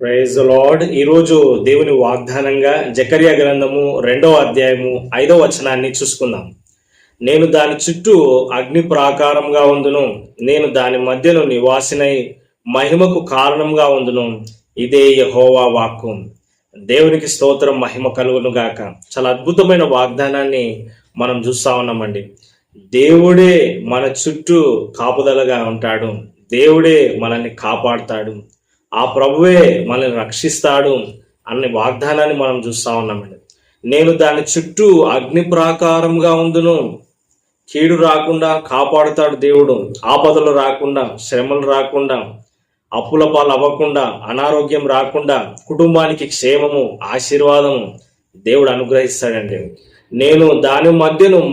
Praise lord ఈరోజు దేవుని వాగ్దానంగా జకర్య గ్రంథము రెండవ అధ్యాయము ఐదవ వచనాన్ని చూసుకుందాం. నేను దాని చుట్టూ అగ్ని ప్రాకారంగా ఉందును. నేను దాని మధ్యలో నివాసినై మహిమకు కారణంగా ఉందును. ఇదే యహోవా వాక్కు. దేవునికి స్తోత్రం మహిమ కలుగును గాక. చాలా అద్భుతమైన వాగ్దానాన్ని మనం చూస్తా ఉన్నామండి. దేవుడే మన చుట్టూ కాపుదలగా ఉంటాడు. దేవుడే మనల్ని కాపాడుతాడు. ఆ ప్రభువే మనల్ని రక్షిస్తాడు అనే వాగ్దానాన్ని మనం చూస్తా ఉన్నామండి నేను దాని చుట్టూ అగ్ని ప్రాకారంగా ఉందును. కీడు రాకుండా కాపాడుతాడు దేవుడు. ఆపదలు రాకుండా శ్రమలు రాకుండా అప్పుల పాలు అవ్వకుండా అనారోగ్యం రాకుండా కుటుంబానికి క్షేమము ఆశీర్వాదము దేవుడు అనుగ్రహిస్తాడండి. నేను దాని మధ్యను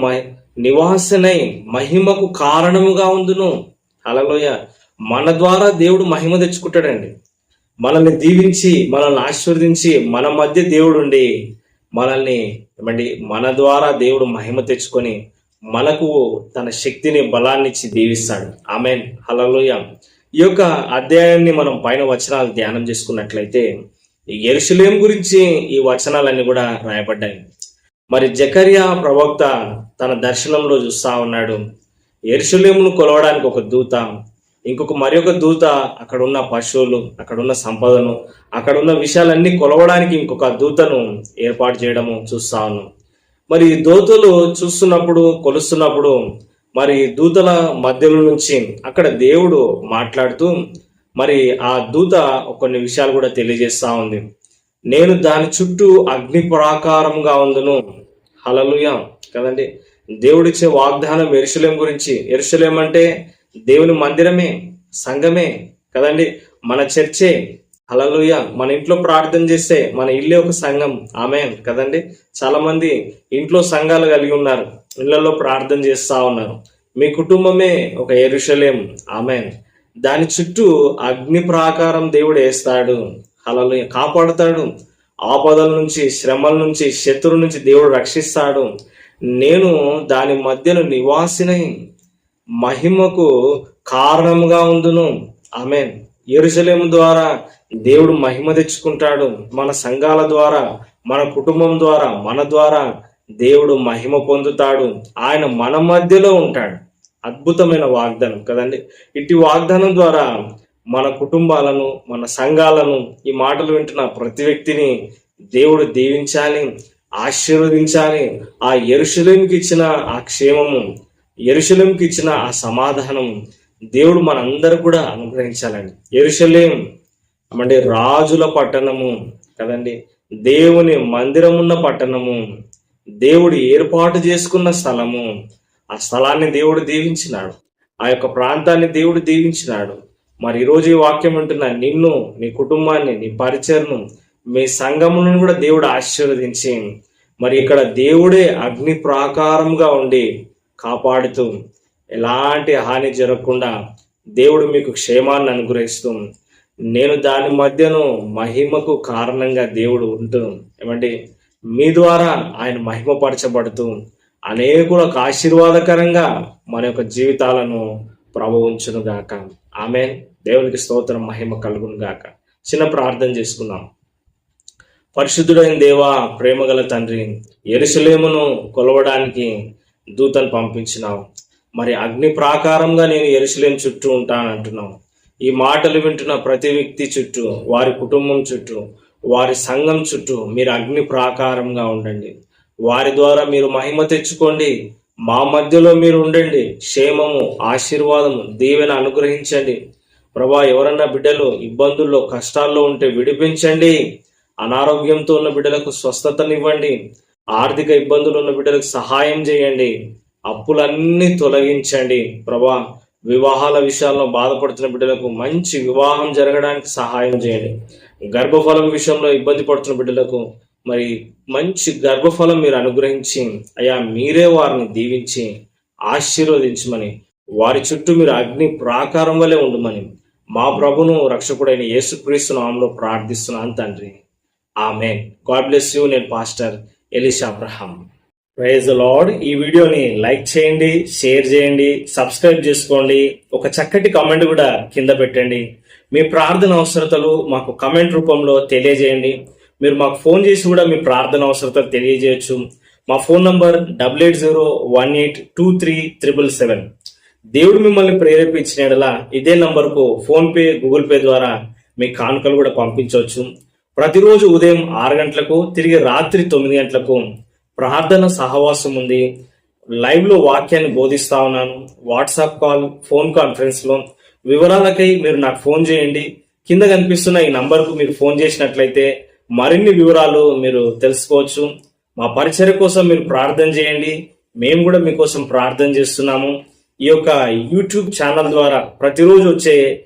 నివాసనై మహిమకు కారణముగా ఉందును. అలలోయ మన ద్వారా దేవుడు మహిమ తెచ్చుకుంటాడండి. మనల్ని దీవించి మనల్ని ఆశీర్వదించి మన మధ్య దేవుడు ఉండి మనల్ని ఏమండి మన ద్వారా దేవుడు మహిమ తెచ్చుకొని మనకు తన శక్తిని బలాన్ని ఇచ్చి దీవిస్తాడు. ఆమెన్. హలలోయ ఈ యొక్క అధ్యాయాన్ని మనం పైన వచనాలు ధ్యానం చేసుకున్నట్లయితే ఈ గురించి ఈ వచనాలన్నీ కూడా రాయబడ్డాయి. మరి జకర్యా ప్రవక్త తన దర్శనంలో చూస్తా ఉన్నాడు. ఎరుసలేమును కొలవడానికి ఒక దూత ఇంకొక మరి ఒక దూత అక్కడ ఉన్న పశువులు అక్కడ ఉన్న సంపదను అక్కడ ఉన్న విషయాలన్నీ కొలవడానికి ఇంకొక దూతను ఏర్పాటు చేయడము చూస్తా మరి దూతలు చూస్తున్నప్పుడు కొలుస్తున్నప్పుడు మరి దూతల మధ్యలో నుంచి అక్కడ దేవుడు మాట్లాడుతూ మరి ఆ దూత కొన్ని విషయాలు కూడా తెలియజేస్తా ఉంది. నేను దాని చుట్టూ అగ్ని ప్రాకారంగా ఉందను. హలలుయ కదండి? దేవుడిచ్చే వాగ్దానం ఎరుసలేం గురించి. ఎరుసలేం అంటే దేవుని మందిరమే సంఘమే కదండి? మన చర్చే. అలలోయ మన ఇంట్లో ప్రార్థన చేస్తే మన ఇల్లే ఒక సంఘం. ఆమె కదండి? చాలా మంది ఇంట్లో సంఘాలు కలిగి ఉన్నారు. ఇళ్ళలో ప్రార్థన చేస్తా ఉన్నారు. మీ కుటుంబమే ఒక ఎరుషలేం. ఆమె దాని చుట్టూ అగ్ని ప్రాకారం దేవుడు వేస్తాడు. అలలు కాపాడుతాడు. ఆపదల నుంచి శ్రమల నుంచి శత్రువు నుంచి దేవుడు రక్షిస్తాడు. నేను దాని మధ్యలో నివాసినై మహిమకు కారణముగా ఉందును. ఆమె ఎరుసలేము ద్వారా దేవుడు మహిమ తెచ్చుకుంటాడు. మన సంఘాల ద్వారా మన కుటుంబం ద్వారా మన ద్వారా దేవుడు మహిమ పొందుతాడు. ఆయన మన మధ్యలో ఉంటాడు. అద్భుతమైన వాగ్దానం కదండి. ఇటు వాగ్దానం ద్వారా మన కుటుంబాలను మన సంఘాలను ఈ మాటలు వింటున్న ప్రతి వ్యక్తిని దేవుడు దీవించాలి ఆశీర్వదించాలి. ఆ ఎరుషులేమికి ఇచ్చిన ఆ క్షేమము ఎరుశలంకి ఇచ్చిన ఆ సమాధానం దేవుడు మనందరూ కూడా అనుగ్రహించాలండి. ఎరుశలేం అంటే రాజుల పట్టణము కదండి. దేవుని మందిరమున్న పట్టణము దేవుడు ఏర్పాటు చేసుకున్న స్థలము ఆ స్థలాన్ని దేవుడు దీవించినాడు. ఆ యొక్క ప్రాంతాన్ని దేవుడు దీవించినాడు. మరి ఈరోజు ఈ వాక్యం ఉంటున్నా నిన్ను నీ కుటుంబాన్ని నీ పరిచయను మీ సంఘములను కూడా దేవుడు ఆశీర్వదించి మరి ఇక్కడ దేవుడే అగ్ని ప్రాకారంగా ఉండి కాపాడుతూ ఎలాంటి హాని జరగకుండా దేవుడు మీకు క్షేమాన్ని అనుగ్రహిస్తూ నేను దాని మధ్యను మహిమకు కారణంగా దేవుడు ఉంటూ ఏమంటే మీ ద్వారా ఆయన మహిమపరచబడుతూ అనేకులకు ఆశీర్వాదకరంగా మన యొక్క జీవితాలను ప్రభవించును గాక ఆమె దేవునికి స్తోత్రం మహిమ కలుగును గాక చిన్న ప్రార్థన చేసుకున్నాం పరిశుద్ధుడైన దేవా ప్రేమగల తండ్రి ఎరుసలేమును కొలవడానికి దూతను పంపించినావు. మరి అగ్ని ప్రాకారంగా నేను ఎరుసలేం చుట్టూ ఉంటానంటున్నావు. ఈ మాటలు వింటున్న ప్రతి వ్యక్తి చుట్టూ వారి కుటుంబం చుట్టూ వారి సంఘం చుట్టూ మీరు అగ్ని ప్రాకారంగా ఉండండి. వారి ద్వారా మీరు మహిమ తెచ్చుకోండి. మా మధ్యలో మీరు ఉండండి. క్షేమము ఆశీర్వాదము దీవెన అనుగ్రహించండి. ప్రభా ఎవరన్నా బిడ్డలు ఇబ్బందుల్లో కష్టాల్లో ఉంటే విడిపించండి. అనారోగ్యంతో ఉన్న బిడ్డలకు స్వస్థతనివ్వండి. ఆర్థిక ఇబ్బందులు ఉన్న బిడ్డలకు సహాయం చేయండి. అప్పులన్నీ తొలగించండి. ప్రభా వివాహాల విషయాల్లో బాధపడుతున్న బిడ్డలకు మంచి వివాహం జరగడానికి సహాయం చేయండి. గర్భఫలం విషయంలో ఇబ్బంది పడుతున్న బిడ్డలకు మరి మంచి గర్భఫలం మీరు అనుగ్రహించి అయా మీరే వారిని దీవించి ఆశీర్వదించమని వారి చుట్టూ మీరు అగ్ని ప్రాకారం వలె ఉండమని మా ప్రభును రక్షకుడైన యేసుక్రీస్తు నామంలో ప్రార్థిస్తున్నాను తండ్రి. ఆమె గాడ్ బ్లెస్ యూ. నేను pastor Elisha Abraham. Praise Lord ఈ వీడియోని లైక్ చేయండి షేర్ చేయండి సబ్స్క్రైబ్ చేసుకోండి. ఒక చక్కటి కామెంట్ కూడా కింద పెట్టండి. మీ ప్రార్థన అవసరతలు మాకు కమెంట్ రూపంలో తెలియజేయండి. మీరు మాకు ఫోన్ చేసి కూడా మీ ప్రార్థన అవసరతలు తెలియజేయచ్చు. మా phone number double eight zero one eight two three triple seven. దేవుడు మిమ్మల్ని ప్రేరేపించిన యెడల ఇదే నంబర్కు ఫోన్పే గూగుల్ పే ద్వారా మీ కానుకలు కూడా పంపించవచ్చు. ప్రతిరోజు ఉదయం ఆరు గంటలకు తిరిగి రాత్రి తొమ్మిది గంటలకు ప్రార్థన సహవాసం ఉంది. లైవ్లో వాక్యాన్ని బోధిస్తా ఉన్నాను. వాట్సాప్ కాల్ ఫోన్ కాన్ఫరెన్స్లో వివరాలకై మీరు నాకు ఫోన్ చేయండి. కింద కనిపిస్తున్న ఈ నంబర్కు మీరు ఫోన్ చేసినట్లయితే మరిన్ని వివరాలు మీరు తెలుసుకోవచ్చు. మా పరిచర్య కోసం మీరు ప్రార్థన చేయండి. మేము కూడా మీకోసం ప్రార్థన చేస్తున్నాము. ఈ యొక్క యూట్యూబ్ ఛానల్ ద్వారా ప్రతిరోజు వచ్చే